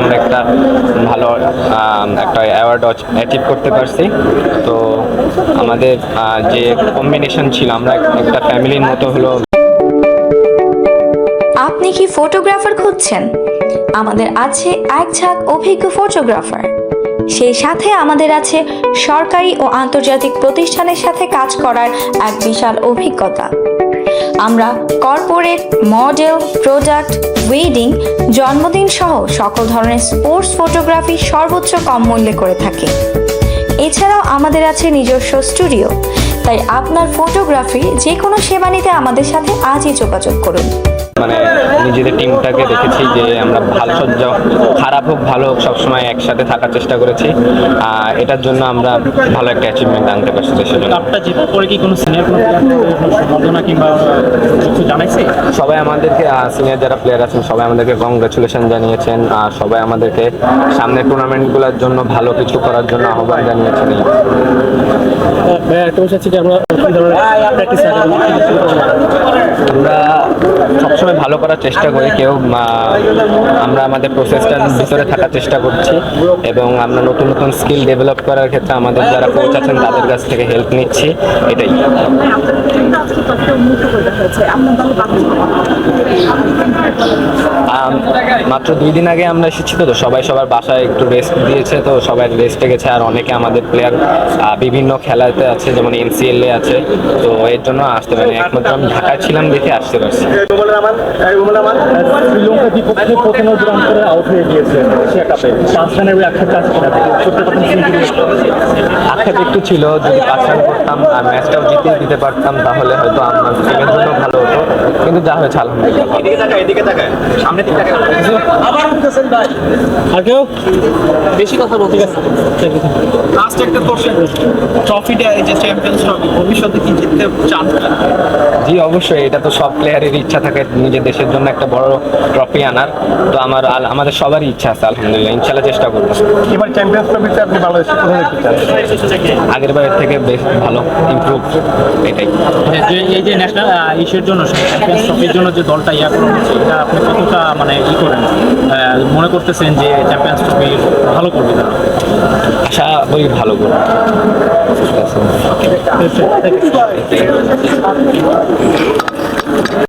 আমরা একটা ভালো একটা অ্যাওয়ার্ড অ্যাচিভ করতে পারছি। তো আমাদের যে কম্বিনেশন ছিল, আমরা একটা ফ্যামিলির মতো হলো আপনি কি ফটোগ্রাফার খুঁজছেন? আমাদের আছে এক ঝাঁক অভিজ্ঞ ফটোগ্রাফার সেই সাথে আমাদের আছে সরকারি ও আন্তর্জাতিক প্রতিষ্ঠানের সাথে কাজ করার এক বিশাল অভিজ্ঞতা। আমরা কর্পোরেট মডেল প্রোডাক্ট ওয়েডিং জন্মদিন সহ সকল ধরনের স্পোর্টস ফটোগ্রাফি সর্বোচ্চ কম মূল্যে করে থাকি। এছাড়াও আমাদের আছে নিজস্ব স্টুডিও তাই আপনার ফটোগ্রাফি যে কোনো সেবা নিতে আমাদের সাথে আজই যোগাযোগ করুন। মানে নিজেদের টিমটাকে দেখেছি যে আমরা ভালো সহ্য খারাপ হোক ভালো হোক সবসময় একসাথে থাকার চেষ্টা করেছি। এটার জন্য আমরা ভালো একটা অ্যাচিভমেন্ট আনতে পারছি দেশের জন্য। কাপটা জেতার পরে কি কোনো সিনিয়র কোনো সম্বর্ধনা কিংবা কিছু জানাইছে? সবাই আমাদেরকে সিনিয়র যারা প্লেয়ার আছেন সবাই আমাদেরকে কংগ্রেচুলেশন জানিয়েছেন। আর সবাই আমাদেরকে সামনের টুর্নামেন্টগুলোর জন্য ভালো কিছু করার জন্য আহ্বান জানিয়েছেন। ভাইয়া একটা বিষয় হচ্ছে যে আমরা কি ধরনের প্র্যাকটিস আমরা সবসময় ভালো করার চেষ্টা করি কেউ আমরা আমাদের প্রসেসটার ভিতরে থাকার চেষ্টা করছি এবং আমরা নতুন নতুন স্কিল ডেভেলপ করার ক্ষেত্রে আমাদের যারা কোচ আছেন তাদের কাছ থেকে হেল্প নিচ্ছি এটাই। মাত্র দুই দিন আগে আমরা এসেছি তো তো সবাই সবার বাসায় একটু রেস্ট দিয়েছে তো সবাই রেস্টে গেছে। আর অনেকে আমাদের প্লেয়ার বিভিন্ন খেলাতে আছে যেমন এনসিএল এ আছে। তো এর জন্য আসতে পারেনি। একমাত্র আমি ঢাকায় ছিলাম দেখে আসতে পারছি। শ্রীলঙ্কার বিপক্ষে পঁচানব্বই রান আউট হয়ে গিয়েছে এশিয়া কাপে। পাঁচ রানের ওই আক্ষেপটা আছে কিনা করতে পারতেন সেঞ্চুরি আক্ষেপ একটু ছিল যদি পাঁচ রান করতাম আর ম্যাচটাও জিতে দিতে পারতাম তাহলে হয়তো আমার টিমের জন্য ভালো হতো। কিন্তু যা হয়েছে আলহামদুলিল্লাহ। আবার আর কেউ? বেশি কথা বলতে গেছে লাস্ট একটা কোশ্চেন ট্রফিটা এই যে চ্যাম্পিয়ন্স ট্রফি ভবিষ্যতে কি জিততে চান জি অবশ্যই। এটা তো সব প্লেয়ারের ইচ্ছা থাকে নিজের দেশের জন্য একটা বড় ট্রফি আনার। তো আমার আমাদের সবারই ইচ্ছা আছে আলহামদুলিল্লাহ। ইনশাল্লাহ চেষ্টা করব। এবার চ্যাম্পিয়ন্স ট্রফিতে আপনি চান? আগের বারের থেকে বেশ ভালো ইমপ্রুভ এটাই। যে এই যে ন্যাশনাল ইস্যুর জন্য চ্যাম্পিয়ন্স ট্রফির জন্য যে দলটা ইয়া করা হচ্ছে এটা আপনি কতটা মানে ই করেন? মনে করতেছেন যে চ্যাম্পিয়ন্স ট্রফি ভালো করবে তারা আশা করি ভালো করবে ঠিক আছে Thank you.